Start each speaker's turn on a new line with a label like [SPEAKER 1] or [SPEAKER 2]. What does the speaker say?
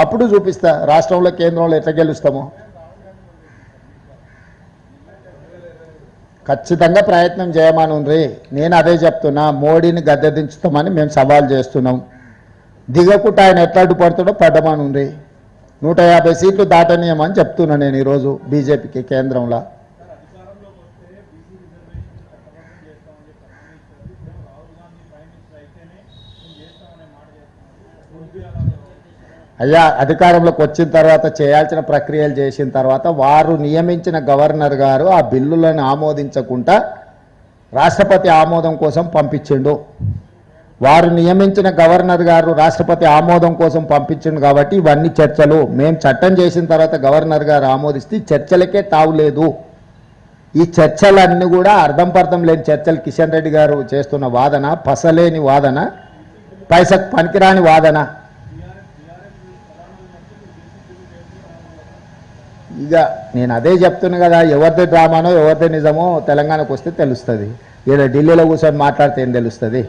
[SPEAKER 1] అప్పుడు చూపిస్తా రాష్ట్రంలో కేంద్రంలో ఎట్లా గెలుస్తామో. ఖచ్చితంగా ప్రయత్నం చేయమని ఉంది నేను అదే చెప్తున్నా మోడీని గద్దె దించుతామని మేము సవాల్ చేస్తున్నాం. దిగకుండా ఆయన ఎట్లా అడ్డుపడుతాడో పడ్డమని ఉంది నూట యాభై సీట్లు దాటనీయమని చెప్తున్నా నేను ఈరోజు బీజేపీకి కేంద్రంలో. అయ్యా అధికారంలోకి వచ్చిన తర్వాత చేయాల్సిన ప్రక్రియలు చేసిన తర్వాత వారు నియమించిన గవర్నర్ గారు ఆ బిల్లులను ఆమోదించకుండా రాష్ట్రపతి ఆమోదం కోసం పంపించిండు. వారు నియమించిన గవర్నర్ గారు రాష్ట్రపతి ఆమోదం కోసం పంపించిండు కాబట్టి ఇవన్నీ చర్చలు. మేము చట్టం చేసిన తర్వాత గవర్నర్ గారు ఆమోదిస్తే చర్చలకే తావులేదు ఈ చర్చలన్నీ కూడా అర్థం పర్థం లేని చర్చలు కిషన్ రెడ్డి గారు చేస్తున్న వాదన పసలేని వాదన పైసకు పనికిరాని వాదన. ఇక నేను అదే చెప్తున్నా కదా ఎవరిది డ్రామానో ఎవరిది నిజమో తెలంగాణకు వస్తే తెలుస్తుంది. ఈడ ఢిల్లీలో కూర్చొని మాట్లాడితే ఏం తెలుస్తుంది?